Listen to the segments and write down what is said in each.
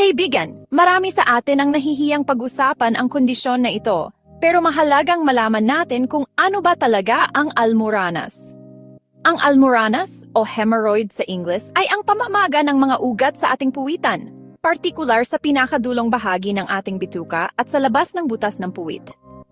Kaibigan, marami sa atin ang nahihiyang pag-usapan ang kondisyon na ito, pero mahalagang malaman natin kung ano ba talaga ang almoranas. Ang almoranas o hemorrhoid sa English ay ang pamamaga ng mga ugat sa ating puwitan, partikular sa pinakadulong bahagi ng ating bituka at sa labas ng butas ng puwit.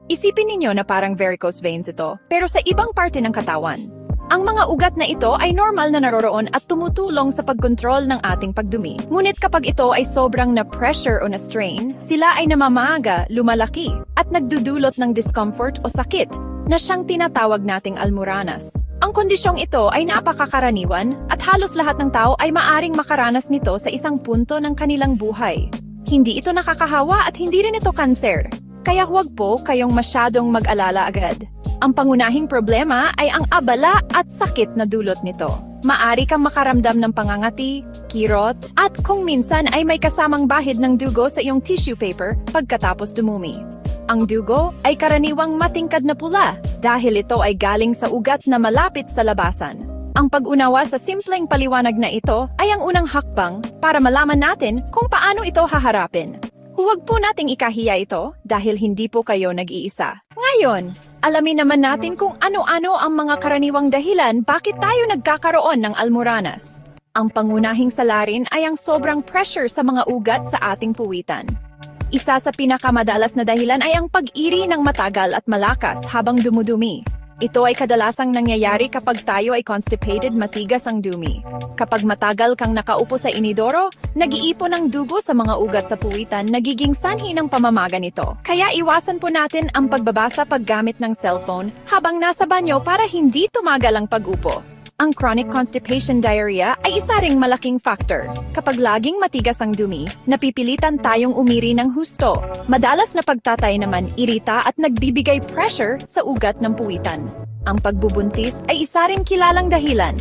Isipin ninyo na parang varicose veins ito, pero sa ibang parte ng katawan. Ang mga ugat na ito ay normal na naroroon at tumutulong sa pagkontrol ng ating pagdumi. Ngunit kapag ito ay sobrang na pressure o na strain, sila ay namamaga, lumalaki, at nagdudulot ng discomfort o sakit na siyang tinatawag nating almoranas. Ang kondisyong ito ay napakakaraniwan at halos lahat ng tao ay maaring makaranas nito sa isang punto ng kanilang buhay. Hindi ito nakakahawa at hindi rin ito kanser. Kaya huwag po kayong masyadong mag-alala agad. Ang pangunahing problema ay ang abala at sakit na dulot nito. Maari kang makaramdam ng pangangati, kirot, at kung minsan ay may kasamang bahid ng dugo sa iyong tissue paper pagkatapos dumumi. Ang dugo ay karaniwang matingkad na pula dahil ito ay galing sa ugat na malapit sa labasan. Ang pag-unawa sa simpleng paliwanag na ito ay ang unang hakbang para malaman natin kung paano ito haharapin. Huwag po nating ikahiya ito dahil hindi po kayo nag-iisa. Ngayon, alamin naman natin kung ano-ano ang mga karaniwang dahilan bakit tayo nagkakaroon ng almoranas. Ang pangunahing salarin ay ang sobrang pressure sa mga ugat sa ating puwitan. Isa sa pinakamadalas na dahilan ay ang pag-iri ng matagal at malakas habang dumudumi. Ito ay kadalasang nangyayari kapag tayo ay constipated matigas ang dumi. Kapag matagal kang nakaupo sa inidoro, nag-iipon ang dugo sa mga ugat sa puwitan, nagiging sanhi ng pamamaga nito. Kaya iwasan po natin ang pagbabasa paggamit ng cellphone habang nasa banyo para hindi tumagal ang pag-upo. Ang chronic constipation diarrhea ay isa ring malaking factor. Kapag laging matigas ang dumi, napipilitan tayong umiri ng husto. Madalas na pagtatay naman irita at nagbibigay pressure sa ugat ng puwitan. Ang pagbubuntis ay isa ring kilalang dahilan.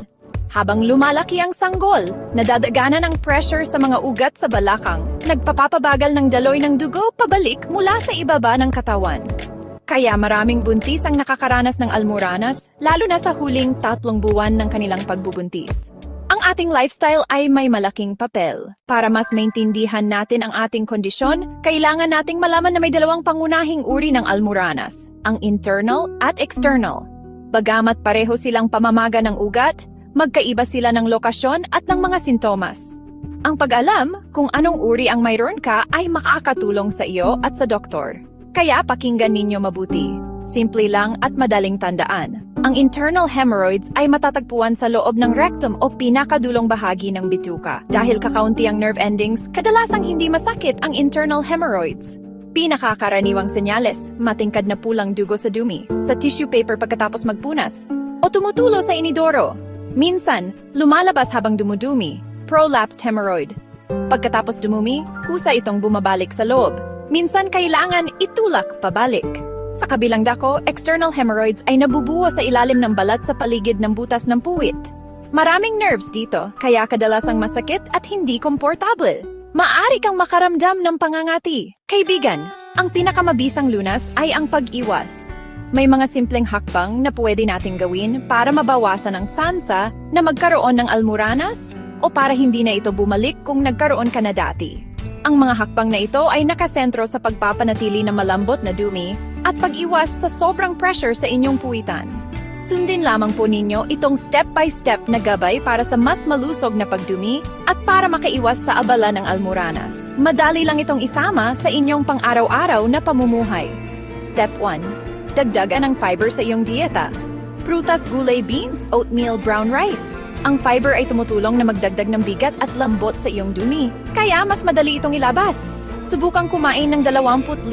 Habang lumalaki ang sanggol, nadadaganan ang pressure sa mga ugat sa balakang, nagpapapabagal ng daloy ng dugo pabalik mula sa ibaba ng katawan. Kaya maraming buntis ang nakakaranas ng almoranas, lalo na sa huling tatlong buwan ng kanilang pagbubuntis. Ang ating lifestyle ay may malaking papel. Para mas maintindihan natin ang ating kondisyon, kailangan nating malaman na may dalawang pangunahing uri ng almoranas, ang internal at external. Bagamat pareho silang pamamaga ng ugat, magkaiba sila ng lokasyon at ng mga sintomas. Ang pag-alam kung anong uri ang mayroon ka ay makakatulong sa iyo at sa doktor. Kaya pakinggan ninyo mabuti. Simple lang at madaling tandaan. Ang internal hemorrhoids ay matatagpuan sa loob ng rectum o pinakadulong bahagi ng bituka. Dahil kakaunti ang nerve endings, kadalasang hindi masakit ang internal hemorrhoids. Pinakakaraniwang senyales, matingkad na pulang dugo sa dumi, sa tissue paper pagkatapos magpunas, o tumutulo sa inidoro. Minsan, lumalabas habang dumudumi, prolapsed hemorrhoid. Pagkatapos dumumi, kusa itong bumabalik sa loob, Minsan kailangan itulak pabalik. Sa kabilang dako, external hemorrhoids ay nabubuo sa ilalim ng balat sa paligid ng butas ng puwit. Maraming nerves dito, kaya kadalasang masakit at hindi komportable. Maari kang makaramdam ng pangangati. Kaibigan, ang pinakamabisang lunas ay ang pag-iwas. May mga simpleng hakbang na pwede nating gawin para mabawasan ang tsansa na magkaroon ng almoranas o para hindi na ito bumalik kung nagkaroon ka na dati. Ang mga hakbang na ito ay nakasentro sa pagpapanatili ng malambot na dumi at pag-iwas sa sobrang pressure sa inyong puwitan. Sundin lamang po ninyo itong step-by-step na gabay para sa mas malusog na pagdumi at para makaiwas sa abala ng almoranas. Madali lang itong isama sa inyong pang-araw-araw na pamumuhay. Step 1. Dagdagan ang fiber sa iyong dieta. Prutas, gulay, beans, oatmeal, brown rice. Ang fiber ay tumutulong na magdagdag ng bigat at lambot sa iyong dumi, kaya mas madali itong ilabas. Subukang kumain ng 25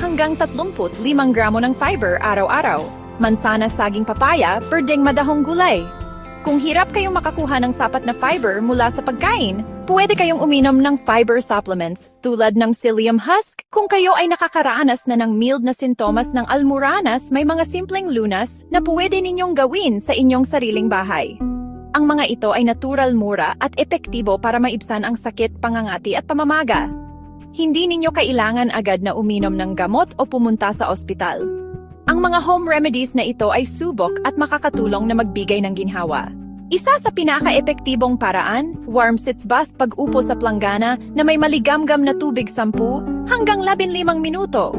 hanggang 35 gramo ng fiber araw-araw. Mansanas, saging papaya, berdeng madahong gulay. Kung hirap kayong makakuha ng sapat na fiber mula sa pagkain, pwede kayong uminom ng fiber supplements tulad ng psyllium husk. Kung kayo ay nakakaranas na ng mild na sintomas ng almoranas, may mga simpleng lunas na pwede ninyong gawin sa inyong sariling bahay. Ang mga ito ay natural mura at epektibo para maibsan ang sakit, pangangati at pamamaga. Hindi ninyo kailangan agad na uminom ng gamot o pumunta sa ospital. Ang mga home remedies na ito ay subok at makakatulong na magbigay ng ginhawa. Isa sa pinaka-epektibong paraan, warm sits bath pag-upo sa planggana na may maligamgam na tubig 10 hanggang 15 minuto.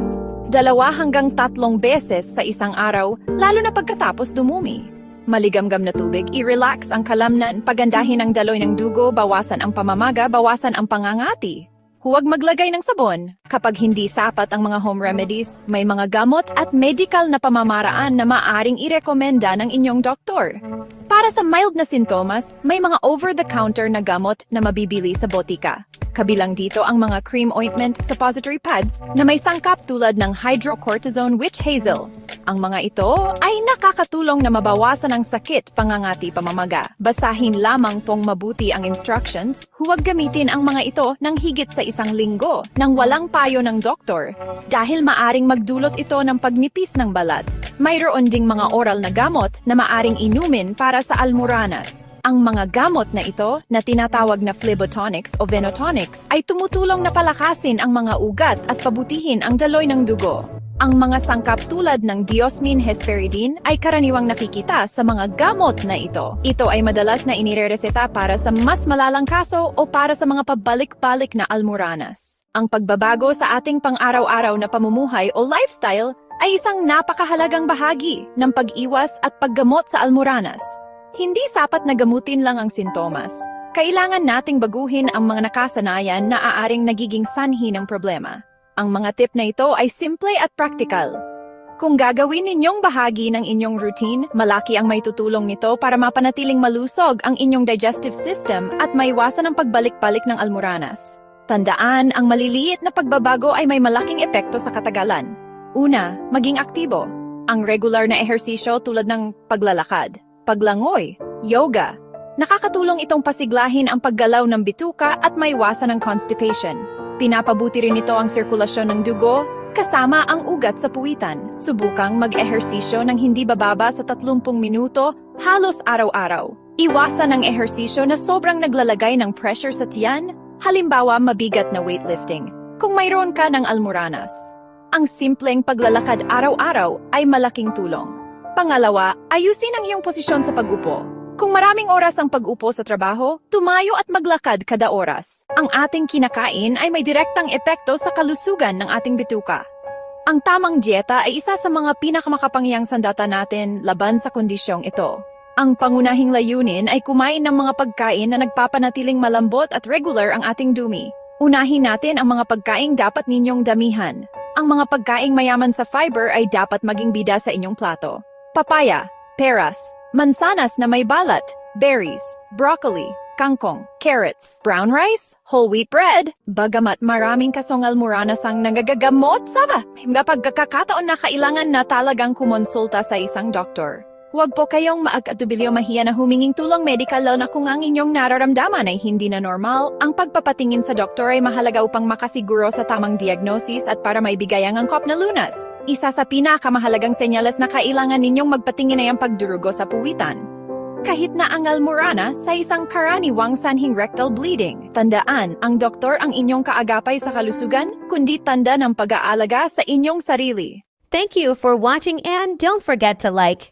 Dalawa hanggang tatlong beses sa isang araw, lalo na pagkatapos dumumi. Maligamgam na tubig, i-relax ang kalamnan, pagandahin ang daloy ng dugo, bawasan ang pamamaga, bawasan ang pangangati. Huwag maglagay ng sabon. Kapag hindi sapat ang mga home remedies, may mga gamot at medical na pamamaraan na maaring irekomenda ng inyong doktor. Para sa mild na sintomas, may mga over-the-counter na gamot na mabibili sa botika. Kabilang dito ang mga cream ointment suppository pads na may sangkap tulad ng hydrocortisone witch hazel. Ang mga ito ay nakakatulong na mabawasan ang sakit, pangangati, pamamaga. Basahin lamang pong mabuti ang instructions, huwag gamitin ang mga ito ng higit sa isang linggo nang walang payo ng doktor dahil maaring magdulot ito ng pagnipis ng balat. Mayroon ding mga oral na gamot na maaring inumin para sa almoranas. Ang mga gamot na ito, na tinatawag na phlebotonics o venotonics, ay tumutulong na palakasin ang mga ugat at pabutihin ang daloy ng dugo. Ang mga sangkap tulad ng diosmin hesperidine ay karaniwang nakikita sa mga gamot na ito. Ito ay madalas na inirereseta para sa mas malalang kaso o para sa mga pabalik-balik na almoranas. Ang pagbabago sa ating pang-araw-araw na pamumuhay o lifestyle ay isang napakahalagang bahagi ng pag-iwas at paggamot sa almoranas. Hindi sapat na gamutin lang ang sintomas. Kailangan nating baguhin ang mga nakasanayan na aaring nagiging sanhi ng problema. Ang mga tip na ito ay simple at practical. Kung gagawin ninyong bahagi ng inyong routine, malaki ang may tutulong nito para mapanatiling malusog ang inyong digestive system at maiwasan ang pagbalik-balik ng almoranas. Tandaan, ang maliliit na pagbabago ay may malaking epekto sa katagalan. Una, maging aktibo. Ang regular na ehersisyo tulad ng paglalakad, paglangoy, yoga. Nakakatulong itong pasiglahin ang paggalaw ng bituka at maiwasan ang constipation. Pinapabuti rin ito ang sirkulasyon ng dugo, kasama ang ugat sa puwitan. Subukang mag-ehersisyo ng hindi bababa sa 30 minuto halos araw-araw. Iwasan ang ehersisyo na sobrang naglalagay ng pressure sa tiyan, halimbawa mabigat na weightlifting, kung mayroon ka ng almoranas. Ang simpleng paglalakad araw-araw ay malaking tulong. Pangalawa, ayusin ang iyong posisyon sa pag-upo. Kung maraming oras ang pag-upo sa trabaho, tumayo at maglakad kada oras. Ang ating kinakain ay may direktang epekto sa kalusugan ng ating bituka. Ang tamang dieta ay isa sa mga pinakamakapangyang sandata natin laban sa kondisyong ito. Ang pangunahing layunin ay kumain ng mga pagkain na nagpapanatiling malambot at regular ang ating dumi. Unahin natin ang mga pagkaing dapat ninyong damihan. Ang mga pagkaing mayaman sa fiber ay dapat maging bida sa inyong plato. Papaya, peras, mansanas na may balat, berries, broccoli, kangkong, carrots, brown rice, whole wheat bread, bagamat maraming kasongal muranas ang nagagagamot saba. Kapag kakataon na kailangan na talagang kumonsulta sa isang doktor. Huwag po kayong maag-atubilyo mahiya na huminging tulong medical lalo na kung ang inyong nararamdaman ay hindi na normal. Ang pagpapatingin sa doktor ay mahalaga upang makasiguro sa tamang diagnosis at para maibigay ang angkop na lunas. Isa sa pinakamahalagang senyales na kailangan ninyong magpatingin ay ang pagdurugo sa puwitan. Kahit na ang almorana sa isang karaniwang sanhing rectal bleeding. Tandaan, ang doktor ang inyong kaagapay sa kalusugan, kundi tanda ng pag-aalaga sa inyong sarili. Thank you for watching and don't forget to like,